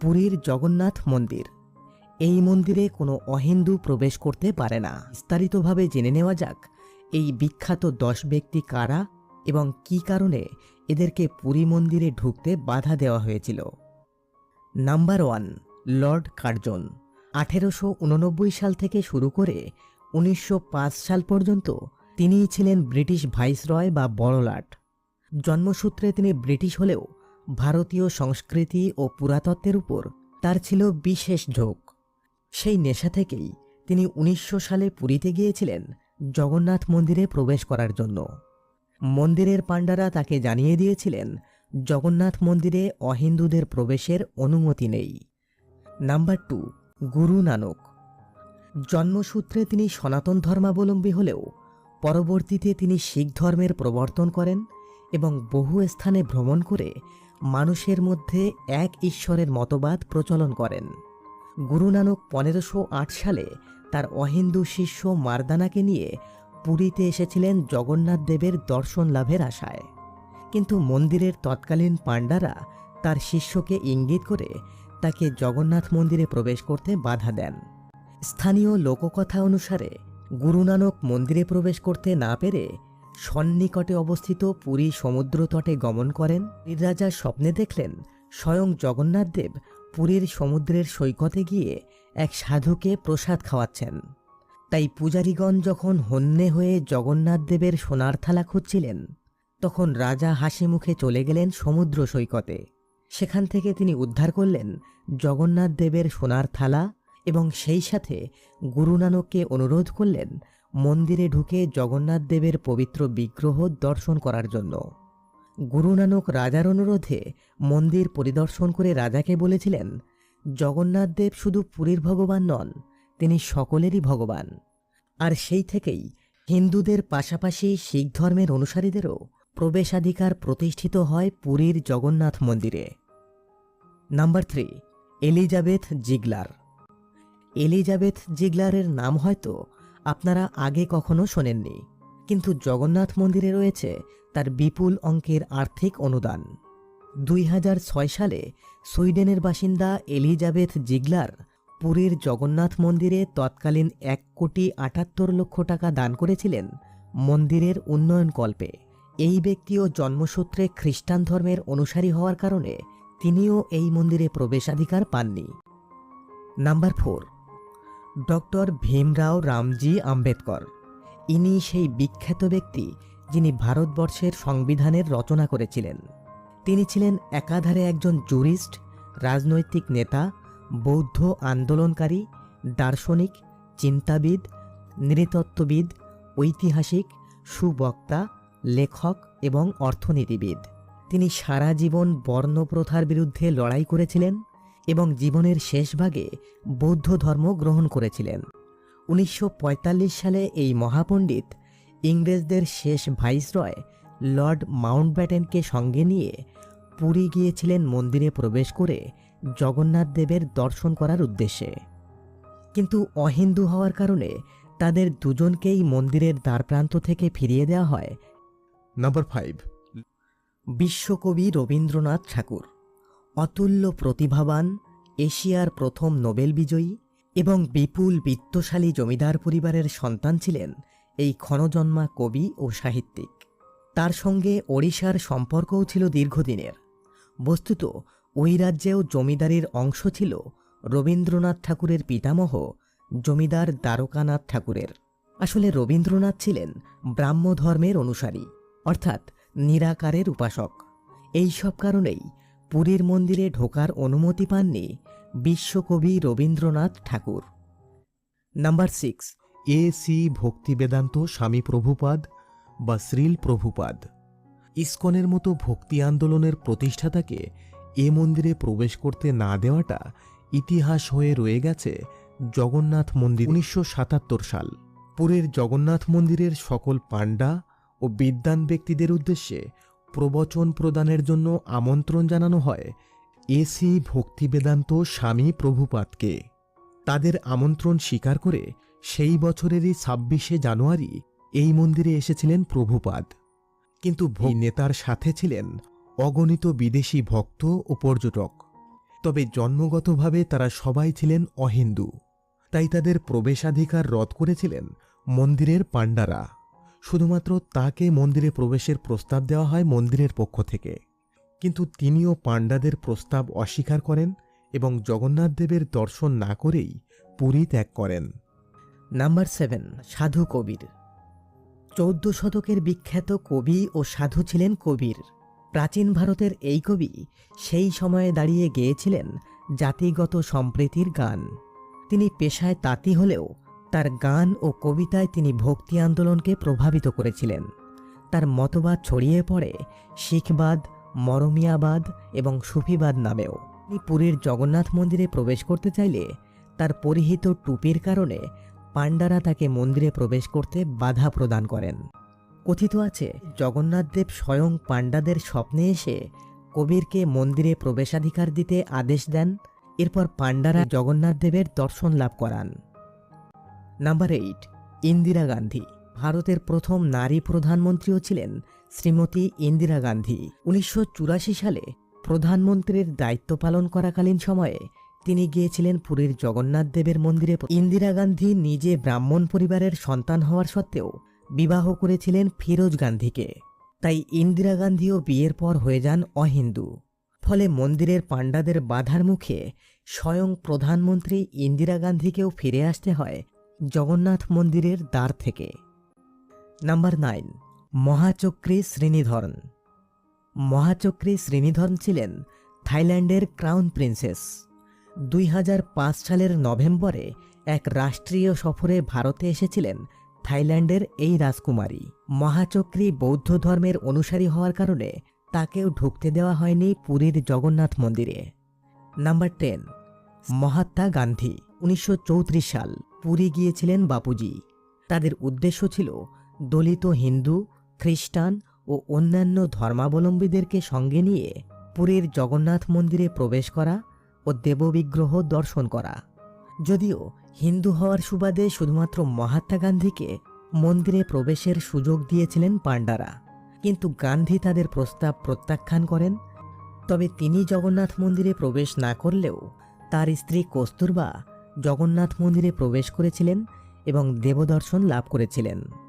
পুরীর জগন্নাথ মন্দির। এই মন্দিরে কোনো অহিন্দু প্রবেশ করতে পারে না। বিস্তারিতভাবে জেনে নেওয়া যাক, এই বিখ্যাত দশ ব্যক্তি কারা এবং কী কারণে এদেরকে পুরী মন্দিরে ঢুকতে বাধা দেওয়া হয়েছিল। Number one, Lord Curzon. আঠেরোশো উননব্বই সাল থেকে শুরু করে উনিশশো পাঁচ সাল পর্যন্ত তিনিই ছিলেন ব্রিটিশ ভাইসরয় বা বড়লাট। জন্মসূত্রে তিনি ব্রিটিশ হলেও ভারতীয় সংস্কৃতি ও পুরাতত্ত্বের উপর তার ছিল বিশেষ ঝোঁক। সেই নেশা থেকেই তিনি উনিশশো সালে পুরীতে গিয়েছিলেন জগন্নাথ মন্দিরে প্রবেশ করার জন্য। মন্দিরের পাণ্ডারা তাকে জানিয়ে দিয়েছিলেন, জগন্নাথ মন্দিরে অহিন্দুদের প্রবেশের অনুমতি নেই। Number two, Guru Nanak. জন্মসূত্রে তিনি সনাতন ধর্মাবলম্বী হলেও পরবর্তীতে তিনি শিখ ধর্মের প্রবর্তন করেন এবং বহু স্থানে ভ্রমণ করে মানুষের মধ্যে এক ঈশ্বরের মতবাদ প্রচলন করেন। গুরু নানক পনেরোশো আট সালে তার অহিন্দু শিষ্য মারদানাকে নিয়ে পুরীতে এসেছিলেন জগন্নাথ দেবের দর্শন লাভের আশায়। কিন্তু মন্দিরের তৎকালীন পাণ্ডারা তার শিষ্যকে ইঙ্গিত করে তাকে জগন্নাথ মন্দিরে প্রবেশ করতে বাধা দেন। স্থানীয় লোককথা অনুসারে গুরু নানক মন্দিরে প্রবেশ করতে না পেরে সন্নিকটে অবস্থিত পুরী সমুদ্র তটে গমন করেন। রাজা স্বপ্নে দেখলেন স্বয়ং জগন্নাথদেব পুরীর সমুদ্রের সৈকতে গিয়ে এক সাধুকে প্রসাদ খাওয়াচ্ছেন। তাই পূজারীগণ যখন হন্যে হয়ে জগন্নাথদেবের সোনার থালা খুঁজছিলেন, তখন রাজা হাসি মুখে চলে গেলেন সমুদ্র সৈকতে। সেখান থেকে তিনি উদ্ধার করলেন জগন্নাথদেবের সোনার থালা এবং সেই সাথে গুরু নানককে অনুরোধ করলেন মন্দিরে ঢুকে জগন্নাথ দেবের পবিত্র বিগ্রহ দর্শন করার জন্য। গুরু নানক রাজার অনুরোধে মন্দির পরিদর্শন করে রাজাকে বলেছিলেন, জগন্নাথ দেব শুধু পুরীর ভগবান নন, তিনি সকলেরই ভগবান। আর সেই থেকেই হিন্দুদের পাশাপাশি শিখ ধর্মের অনুসারীদেরও প্রবেশাধিকার প্রতিষ্ঠিত হয় পুরীর জগন্নাথ মন্দিরে। Number three, Elizabeth Ziegler. Elizabeth জিগলারের নাম হয়তো আপনারা আগে কখনো শোনেননি। কিন্তু জগন্নাথ মন্দিরে রয়েছে তার বিপুল অঙ্কের আর্থিক অনুদান। দুই হাজার ছয় সালে সুইডেনের বাসিন্দা এলিজাবেথ জিগলার পুরীর জগন্নাথ মন্দিরে তৎকালীন এক কোটি আটাত্তর লক্ষ টাকা দান করেছিলেন মন্দিরের উন্নয়ন কল্পে। এই ব্যক্তিও জন্মসূত্রে খ্রিস্টান ধর্মের অনুসারী হওয়ার কারণে তিনিও এই মন্দিরে প্রবেশাধিকার পাননি। Number four doctor Bhimrao Ramji Ambedkar. ইনি সেই বিখ্যাত ব্যক্তি যিনি ভারতবর্ষের সংবিধানের রচনা করেছিলেন। তিনি ছিলেন একাধারে একজন জুরিস্ট, রাজনৈতিক নেতা, বৌদ্ধ আন্দোলনকারী, দার্শনিক, চিন্তাবিদ, নৃতত্ত্ববিদ, ঐতিহাসিক, সুবক্তা, লেখক এবং অর্থনীতিবিদ। তিনি সারা জীবন বর্ণপ্রথার বিরুদ্ধে লড়াই করেছিলেন এবং জীবনের শেষ ভাগে বৌদ্ধ ধর্ম গ্রহণ করেছিলেন। উনিশশো পঁয়তাল্লিশ সালে এই মহাপণ্ডিত ইংরেজদের শেষ ভাইসরয় লর্ড মাউন্টব্যাটেনকে সঙ্গে নিয়ে পুরী গিয়েছিলেন মন্দিরে প্রবেশ করে জগন্নাথ দেবের দর্শন করার উদ্দেশ্যে। কিন্তু অহিন্দু হওয়ার কারণে তাদের দুজনকেই মন্দিরের দ্বারপ্রান্ত থেকে ফিরিয়ে দেওয়া হয়। Number five. বিশ্বকবি রবীন্দ্রনাথ ঠাকুর। অতুল্য প্রতিভাবান, এশিয়ার প্রথম নোবেল বিজয়ী এবং বিপুল বিত্তশালী জমিদার পরিবারের সন্তান ছিলেন এই ক্ষণজন্মা কবি ও সাহিত্যিক। তার সঙ্গে ওড়িশার সম্পর্কও ছিল দীর্ঘদিনের। বস্তুত, ওই রাজ্যেও জমিদারির অংশ ছিল রবীন্দ্রনাথ ঠাকুরের পিতামহ, জমিদার দ্বারকানাথ ঠাকুরের। আসলে রবীন্দ্রনাথ ছিলেন ব্রাহ্ম ধর্মের অনুসারী, অর্থাৎ নিরাকারের উপাসক। এই সব কারণেই পুরীর মন্দিরে ঢোকার অনুমতি পাননি বিশ্বকবি Rabindranath Tagore. Number six. A C Bhaktivedanta Swami Prabhupada বা শ্রীল প্রভুপাদ। ইস্কনের মতো ভক্তি আন্দোলনের প্রতিষ্ঠাতাকে এ মন্দিরে প্রবেশ করতে না দেওয়াটা ইতিহাস হয়ে রয়ে গেছে জগন্নাথ মন্দির উনিশশো সাতাত্তর সাল। পুরীর জগন্নাথ মন্দিরের সকল পাণ্ডা ও বিদ্বান ব্যক্তিদের উদ্দেশ্যে প্রবচন প্রদানের জন্য আমন্ত্রণ জানানো হয়। এসি ভক্তি বেদান্ত স্বামী প্রভুপাদকে। তাদের আমন্ত্রণ স্বীকার করে সেই বছরেরই ছাব্বিশে জানুয়ারি এই মন্দিরে এসেছিলেন প্রভুপাদ। কিন্তু নেতার সাথে ছিলেন অগণিত বিদেশি ভক্ত ও পর্যটক। তবে জন্মগতভাবে তারা সবাই ছিলেন অহিন্দু। তাই তাদের প্রবেশাধিকার রদ করেছিলেন মন্দিরের পাণ্ডারা। শুধুমাত্র তাকে মন্দিরে প্রবেশের প্রস্তাব দেওয়া হয় মন্দিরের পক্ষ থেকে। কিন্তু তিনিও পাণ্ডাদের প্রস্তাব অস্বীকার করেন এবং জগন্নাথ দেবের দর্শন না করেই পুরী ত্যাগ করেন। নাম্বার সেভেন, সাধু কবির। চৌদ্দ শতকের বিখ্যাত কবি ও সাধু ছিলেন কবির। প্রাচীন ভারতের এই কবি সেই সময়ে দাঁড়িয়ে গেয়েছিলেন জাতিগত সম্প্রীতির গান। তিনি পেশায় তাঁতি হলেও তার গান ও কবিতায় তিনি ভক্তি আন্দোলনকে প্রভাবিত করেছিলেন। তার মতবাদ ছড়িয়ে পড়ে শিখবাদ, মরমিয়াবাদ এবং সুফিবাদ নামেও। তিনি পুরীর জগন্নাথ মন্দিরে প্রবেশ করতে চাইলে তার পরিহিত টুপির কারণে পাণ্ডারা তাকে মন্দিরে প্রবেশ করতে বাধা প্রদান করেন। কথিত আছে জগন্নাথদেব স্বয়ং পাণ্ডাদের স্বপ্নে এসে কবিরকে মন্দিরে প্রবেশাধিকার দিতে আদেশ দেন। এরপর পাণ্ডারা জগন্নাথদেবের দর্শন লাভ করান। নাম্বার এইট ইন্দিরা গান্ধী ভারতের প্রথম নারী প্রধানমন্ত্রীও ছিলেন শ্রীমতী ইন্দিরা গান্ধী। উনিশশো চুরাশি সালে প্রধানমন্ত্রীর দায়িত্ব পালন করাকালীন সময়ে তিনি গিয়েছিলেন পুরীর জগন্নাথ দেবের মন্দিরে। ইন্দিরা গান্ধী নিজে ব্রাহ্মণ পরিবারের সন্তান হওয়ার সত্ত্বেও বিবাহ করেছিলেন ফিরোজ গান্ধীকে। তাই ইন্দিরা গান্ধীও বিয়ের পর হয়ে যান অহিন্দু। ফলে মন্দিরের পাণ্ডাদের বাধার মুখে স্বয়ং প্রধানমন্ত্রী ইন্দিরা গান্ধীকেও ফিরে আসতে হয় জগন্নাথ মন্দিরের দ্বার থেকে। নাম্বার নাইন, মহাচক্রী শ্রীনিধরন মহাচক্রী শ্রীনিধরন ছিলেন থাইল্যান্ডের ক্রাউন প্রিন্সেস। দুই হাজার পাঁচ সালের নভেম্বরে এক রাষ্ট্রীয় সফরে ভারতে এসেছিলেন থাইল্যান্ডের এই রাজকুমারী। মহাচক্রী বৌদ্ধ ধর্মের অনুসারী হওয়ার কারণে তাকেও ঢুকতে দেওয়া হয়নি পুরীর জগন্নাথ মন্দিরে। নাম্বার টেন, মহাত্মা গান্ধী, উনিশশো চৌত্রিশ সাল। পুরী গিয়েছিলেন বাপুজি। তাদের উদ্দেশ্য ছিল দলিত হিন্দু, খ্রিস্টান ও অন্যান্য ধর্মাবলম্বীদেরকে সঙ্গে নিয়ে পুরীর জগন্নাথ মন্দিরে প্রবেশ করা ও দেববিগ্রহ দর্শন করা। যদিও হিন্দু হওয়ার সুবাদে শুধুমাত্র মহাত্মা গান্ধীকে মন্দিরে প্রবেশের সুযোগ দিয়েছিলেন পাণ্ডারা। কিন্তু গান্ধী তাদের প্রস্তাব প্রত্যাখ্যান করেন। তবে তিনি জগন্নাথ মন্দিরে প্রবেশ না করলেও তার স্ত্রী কস্তুরবা জগন্নাথ মন্দিরে প্রবেশ করেছিলেন এবং দেবদর্শন লাভ করেছিলেন।